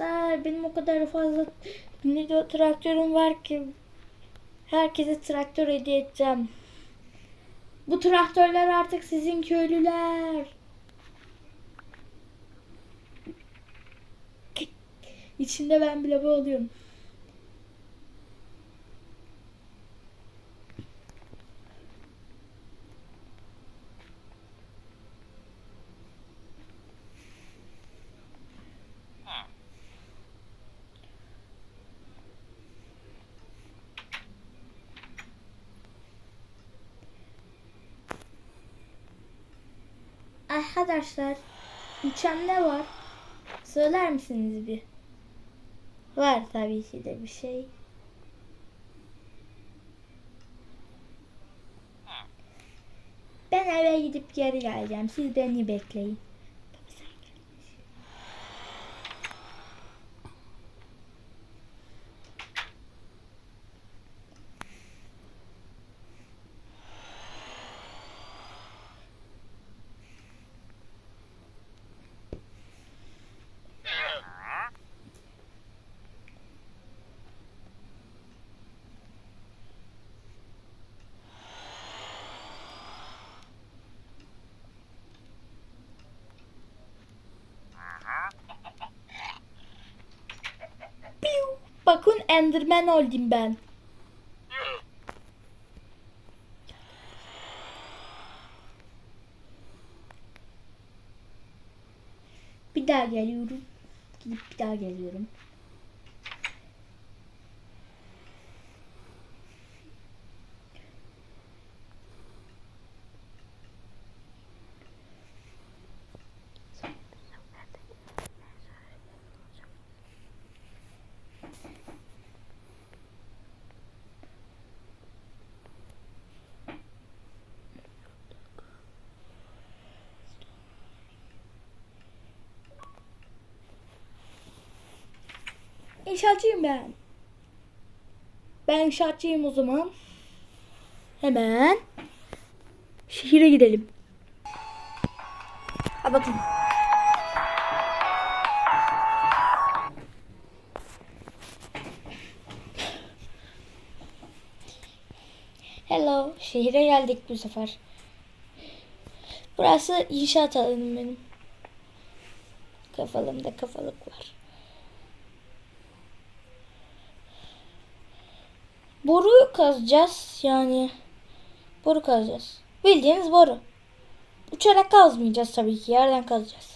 Arkadaşlar benim o kadar fazla video traktörüm var ki herkese traktör hediye edeceğim. Bu traktörler artık sizin köylüler. İçinde ben bile bu Arkadaşlar uçan var? Söyler misiniz bir? Var tabii ki de bir şey. Ben eve gidip geri geleceğim. Siz beni bekleyin. Bakın Enderman oldum ben. Bir daha geliyorum. Gidip bir daha geliyorum. İnşaatçıyım ben. Ben inşaatçıyım o zaman. Hemen şehire gidelim. Ha bakın. Hello. Şehire geldik bu sefer. Burası inşaat alanım benim. Kafalımda kafalık var. Boruyu kazacağız yani. Boru kazacağız. Bildiğiniz boru. Uçarak kazmayacağız tabii ki. Yerden kazacağız.